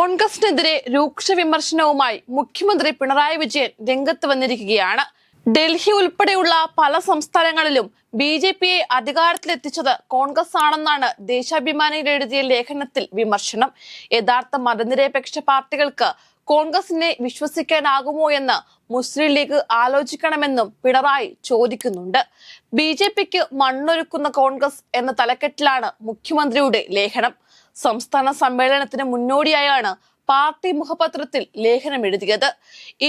കോൺഗ്രസിനെതിരെ രൂക്ഷ വിമർശനവുമായി മുഖ്യമന്ത്രി പിണറായി വിജയൻ രംഗത്ത് വന്നിരിക്കുകയാണ്. ഡൽഹി ഉൾപ്പെടെയുള്ള പല സംസ്ഥാനങ്ങളിലും ബി ജെ പിയെ അധികാരത്തിലെത്തിച്ചത് കോൺഗ്രസ് ആണെന്നാണ് ദേശാഭിമാനിയിൽ എഴുതിയ ലേഖനത്തിൽ വിമർശനം. യഥാർത്ഥ മതനിരപേക്ഷ പാർട്ടികൾക്ക് കോൺഗ്രസിനെ വിശ്വസിക്കാനാകുമോ എന്ന് മുസ്ലിം ലീഗ് ആലോചിക്കണമെന്നും പിണറായി ചോദിക്കുന്നുണ്ട്. ബി ജെ പിക്ക് മണ്ണൊരുക്കുന്ന കോൺഗ്രസ് എന്ന തലക്കെട്ടിലാണ് മുഖ്യമന്ത്രിയുടെ ലേഖനം. സംസ്ഥാന സമ്മേളനത്തിന് മുന്നോടിയായാണ് പാർട്ടി മുഖപത്രത്തിൽ ലേഖനം എഴുതിയത്.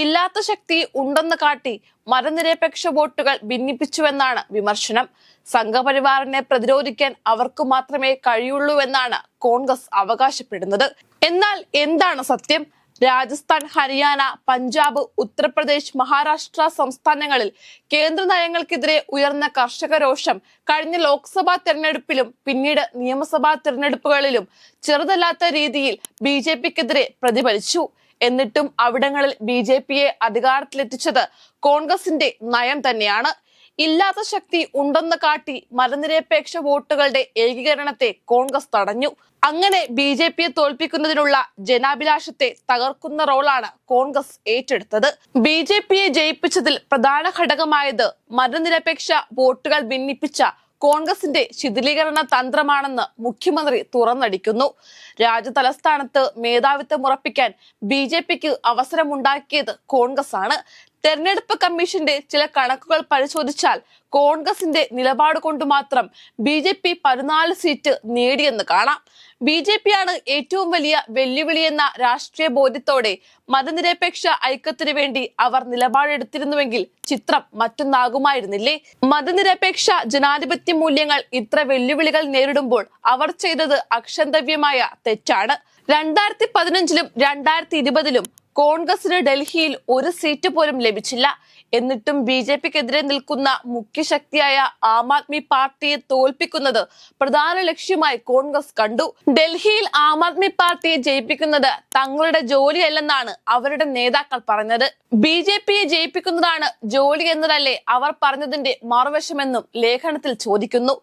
ഇല്ലാത്ത ശക്തി ഉണ്ടെന്ന് കാട്ടി മതനിരപേക്ഷ വോട്ടുകൾ ഭിന്നിപ്പിച്ചുവെന്നാണ് വിമർശനം. സംഘപരിവാറിനെ പ്രതിരോധിക്കാൻ അവർക്ക് മാത്രമേ കഴിയുള്ളൂവെന്നാണ് കോൺഗ്രസ് അവകാശപ്പെടുന്നത്. എന്നാൽ എന്താണ് സത്യം? രാജസ്ഥാൻ ഹരിയാന പഞ്ചാബ് ഉത്തർപ്രദേശ് മഹാരാഷ്ട്ര സംസ്ഥാനങ്ങളിൽ കേന്ദ്ര നയങ്ങൾക്കെതിരെ ഉയർന്ന കർഷക രോഷം കഴിഞ്ഞ ലോക്സഭാ തെരഞ്ഞെടുപ്പിലും പിന്നീട് നിയമസഭാ തെരഞ്ഞെടുപ്പുകളിലും ചെറുതല്ലാത്ത രീതിയിൽ ബി ജെ പിക്കെതിരെ പ്രതിഫലിച്ചു. എന്നിട്ടും അവിടങ്ങളിൽ ബി ജെ പിയെ അധികാരത്തിലെത്തിച്ചത് കോൺഗ്രസിന്റെ നയം തന്നെയാണ്. ഇല്ലാത്ത ശക്തി ഉണ്ടെന്ന് കാട്ടി മതനിരപേക്ഷ വോട്ടുകളുടെ ഏകീകരണത്തെ കോൺഗ്രസ് തടഞ്ഞു. അങ്ങനെ ബി ജെ പിയെ തോൽപ്പിക്കുന്നതിനുള്ള ജനാഭിലാഷത്തെ തകർക്കുന്ന റോളാണ് കോൺഗ്രസ് ഏറ്റെടുത്തത്. ബി ജെ പിയെ ജയിപ്പിച്ചതിൽ പ്രധാന ഘടകമായത് മതനിരപേക്ഷ വോട്ടുകൾ ഭിന്നിപ്പിച്ച കോൺഗ്രസിന്റെ ശിഥിലീകരണ തന്ത്രമാണെന്ന് മുഖ്യമന്ത്രി തുറന്നടിക്കുന്നു. രാജ്യതലസ്ഥാനത്ത് മേധാവിത്വം ഉറപ്പിക്കാൻ ബി ജെ പിക്ക് അവസരമുണ്ടാക്കിയത് കോൺഗ്രസ് ആണ്. തെരഞ്ഞെടുപ്പ് കമ്മീഷന്റെ ചില കണക്കുകൾ പരിശോധിച്ചാൽ കോൺഗ്രസിന്റെ നിലപാട് കൊണ്ട് മാത്രം ബി ജെ പി പതിനാല് സീറ്റ് നേടിയെന്ന് കാണാം. ബി ജെ പി ആണ് ഏറ്റവും വലിയ വെല്ലുവിളിയെന്ന രാഷ്ട്രീയ ബോധ്യത്തോടെ മതനിരപേക്ഷ ഐക്യത്തിനു വേണ്ടി അവർ നിലപാടെടുത്തിരുന്നുവെങ്കിൽ ചിത്രം മറ്റൊന്നാകുമായിരുന്നില്ലേ? മതനിരപേക്ഷ ജനാധിപത്യ മൂല്യങ്ങൾ ഇത്ര വെല്ലുവിളികൾ നേരിടുമ്പോൾ അവർ ചെയ്തത് അക്ഷന്തവ്യമായ തെറ്റാണ്. രണ്ടായിരത്തി പതിനഞ്ചിലും രണ്ടായിരത്തി ഇരുപതിലും കോൺഗ്രസിന് ഡൽഹിയിൽ ഒരു സീറ്റ് പോലും ലഭിച്ചില്ല. എന്നിട്ടും ബി ജെ പിക്കെതിരെ നിൽക്കുന്ന മുഖ്യശക്തിയായ ആം ആദ്മി പാർട്ടിയെ തോൽപ്പിക്കുന്നത് പ്രധാന ലക്ഷ്യമായി കോൺഗ്രസ് കണ്ടു. ഡൽഹിയിൽ ആം ആദ്മി പാർട്ടിയെ ജയിപ്പിക്കുന്നത് തങ്ങളുടെ ജോലിയല്ലെന്നാണ് അവരുടെ നേതാക്കൾ പറഞ്ഞത്. ബി ജെ പിയെ ജയിപ്പിക്കുന്നതാണ് ജോലി എന്നതല്ലേ അവർ പറഞ്ഞതിന്റെ മറുവശമെന്നും ലേഖനത്തിൽ ചോദിക്കുന്നു.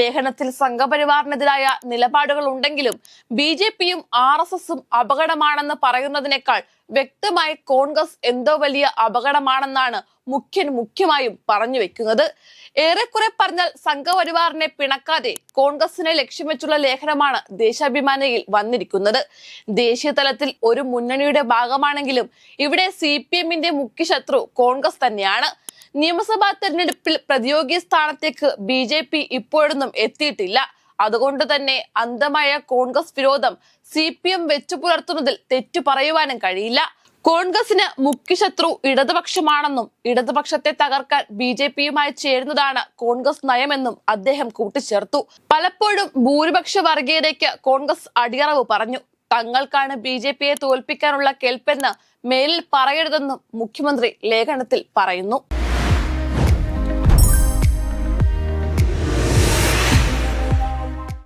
ലേഖനത്തിൽ സംഘപരിവാറിനെതിരായ നിലപാടുകൾ ഉണ്ടെങ്കിലും ബി ജെ പിയും ആർ എസ് എസും അപകടമാണെന്ന് പറയുന്നതിനേക്കാൾ വ്യക്തമായി കോൺഗ്രസ് എന്തോ വലിയ അപകടമാണെന്നാണ് മുഖ്യൻ മുഖ്യമായും പറഞ്ഞു വെക്കുന്നത്. ഏറെക്കുറെ പറഞ്ഞാൽ സംഘപരിവാറിനെ പിണക്കാതെ കോൺഗ്രസിനെ ലക്ഷ്യം വെച്ചുള്ള ലേഖനമാണ് ദേശാഭിമാനിയിൽ വന്നിരിക്കുന്നത്. ദേശീയ തലത്തിൽ ഒരു മുന്നണിയുടെ ഭാഗമാണെങ്കിലും ഇവിടെ സി പി എമ്മിന്റെ മുഖ്യ ശത്രു കോൺഗ്രസ് തന്നെയാണ്. നിയമസഭാ തെരഞ്ഞെടുപ്പിൽ പ്രതിയോഗി സ്ഥാനത്തേക്ക് ബി ജെ പി ഇപ്പോഴൊന്നും എത്തിയിട്ടില്ല. അതുകൊണ്ട് തന്നെ അന്തമായ കോൺഗ്രസ് വിരോധം സി പി എം വെച്ചു പുലർത്തുന്നതിൽ തെറ്റു പറയുവാനും കഴിയില്ല. കോൺഗ്രസിന് മുഖ്യശത്രു ഇടതുപക്ഷമാണെന്നും ഇടതുപക്ഷത്തെ തകർക്കാൻ ബി ജെ പിയുമായി ചേരുന്നതാണ് കോൺഗ്രസ് നയമെന്നും അദ്ദേഹം കൂട്ടിച്ചേർത്തു. പലപ്പോഴും ഭൂരിപക്ഷ വർഗീയതയ്ക്ക് കോൺഗ്രസ് അടിയറവ് പറഞ്ഞു. തങ്ങൾക്കാണ് ബി ജെ പിയെ തോൽപ്പിക്കാനുള്ള കെൽപ്പെന്ന് മേലിൽ പറയരുതെന്നും മുഖ്യമന്ത്രി ലേഖനത്തിൽ പറയുന്നു.